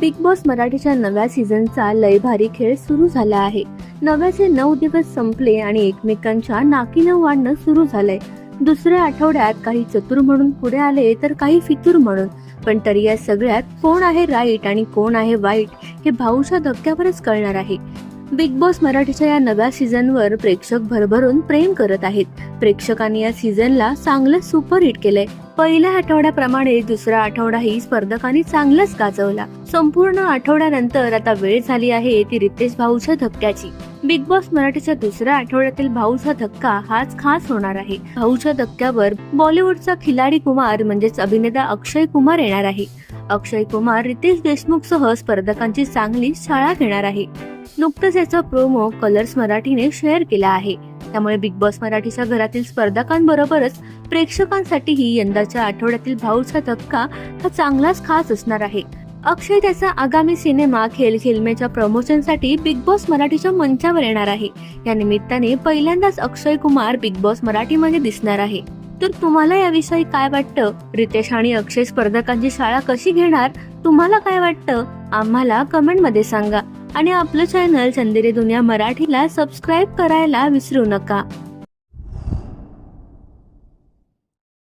Big boss मराठीच्या नव्या सीझनचा लय भारी खेळ सुरू झाला आहे. नव्याचे नऊ दिवस संपले आणि एकमेकांच्या नाकीनं वाढणं सुरू झालंय. दुसऱ्या आठवड्यात काही चतुर म्हणून पुढे आले तर काही फितूर म्हणून. पण तरी या सगळ्यात कोण आहे राईट आणि कोण आहे वाईट हे भाऊच्या धक्क्यावरच कळणार आहे. बिग बॉस मराठीच्या या नव्या सीझनवर प्रेक्षक भरभरून प्रेम करत आहेत. प्रेक्षकांनी या सीझनला चांगलं सुपर हिट केलंय. पहिल्या आठवड्याप्रमाणे दुसरा आठवडाही स्पर्धकांनी चांगलाच गाजवला. संपूर्ण आठवड्यानंतर आता वेळ झाली आहे ती रितेश भाऊच्या धक्क्याची. बिग बॉस मराठीच्या दुसऱ्या आठवड्यातील भाऊचा धक्का हाच खास होणार आहे. भाऊच्या धक्क्यावर बॉलिवूडचा खिलाडी कुमार म्हणजेच अभिनेता अक्षय कुमार येणार आहे. अक्षय कुमार रितेश देशमुख सह स्पर्धकांची चांगली शाळा घेणार आहे. नुकतंच याचा प्रोमो कलर्स मराठीने शेअर केला आहे. त्यामुळे बिग बॉस मराठीच्या घरातील स्पर्धकांबरोबरच प्रेक्षकांसाठीही यंदाच्या आठवड्यातील भाऊचा धक्का हा चांगलाच खास असणार आहे. अक्षय त्याचा आगामी सिनेमा खेल खेलमेच्या प्रमोशनसाठी बिग बॉस मराठीच्या मंचावर येणार आहे. या निमित्ताने पहिल्यांदाच अक्षय कुमार बिग बॉस मराठीमध्ये दिसणार आहे. तर तुम्हाला याविषयी काय वाटतं? रितेश आणि अक्षय स्पर्धकांची शाळा कशी घेणार? तुम्हाला काय वाटतं? आम्हाला कमेंटमध्ये सांगा. आणि आपलं चॅनल चंदेरी दुनिया मराठीला सबस्क्राईब करायला विसरू नका.